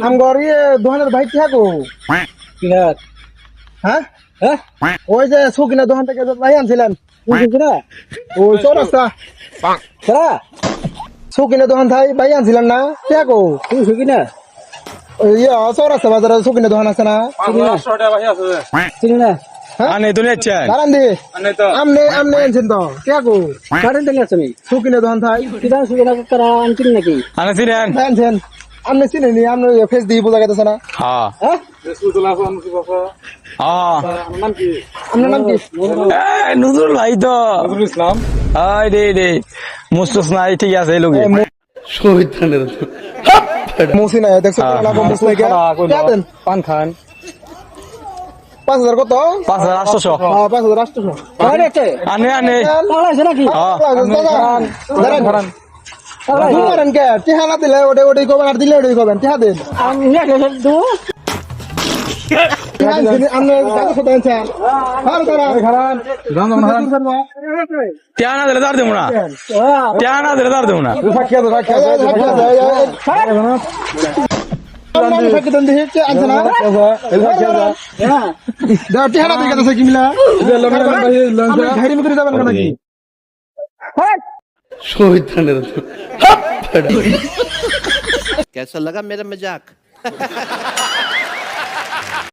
আমগর ইয়ে দোকানের ভাই থাকো হ্যাঁ? হ্যাঁ? ওই যে সুকিনা দোকান থেকে ভাই আনছিলেন ওই চৌরাস্তা সারা সুকিনা দোকান থাই ভাই আনছিলেন না? থাকো তুই কিনা ইয়ে চৌরাস্তা বাজারে সুকিনা দোকান আছে না? চিনি না? আনে তো নিচ্ছেন দাঁড়ান দি আমনে আমনে আনছেন তো? কারেন্ট টেনে আছে সুকিনা দোকান থাই কিনা সুবিধা তারা আনছিল নাকি? আনে আনছেন। আমনে চিনেনি আমনে ফেস দিয়ে বোঝা গেছে না। হ্যাঁ। হ্যাঁ? হ্যাঁ। আপনার নাম কি? নজরুল ভাই তো। ইসলাম। আই রে রে মুস্তুস নাই ঠিক আছে এই লোকে। মুসি নাই দেখছ? হ্যাঁ, নাই পান খান। পাঁচ হাজার কত? পাঁচ হাজার হ্যাঁ পাঁচ হাজার আনে আনে নাকি? হ্যাঁ করেন কে টিহা না দিলে ওটা ওটাই করবেন আর দিলে ওটাই করবেন টিহা দিন আমি নিয়ে গেছে তো টিহা দিন আপনি কাগজ কথা আনছেন আর দাঁড়ান টিয়া না দিলে তার দেবো না হ্যাঁ দিলে তার দেবো না হ্যাঁ দিকে কি মিলা ঘাড়ি মুখে যাবেন কেন कैसा लगा मेरा मज़ाक?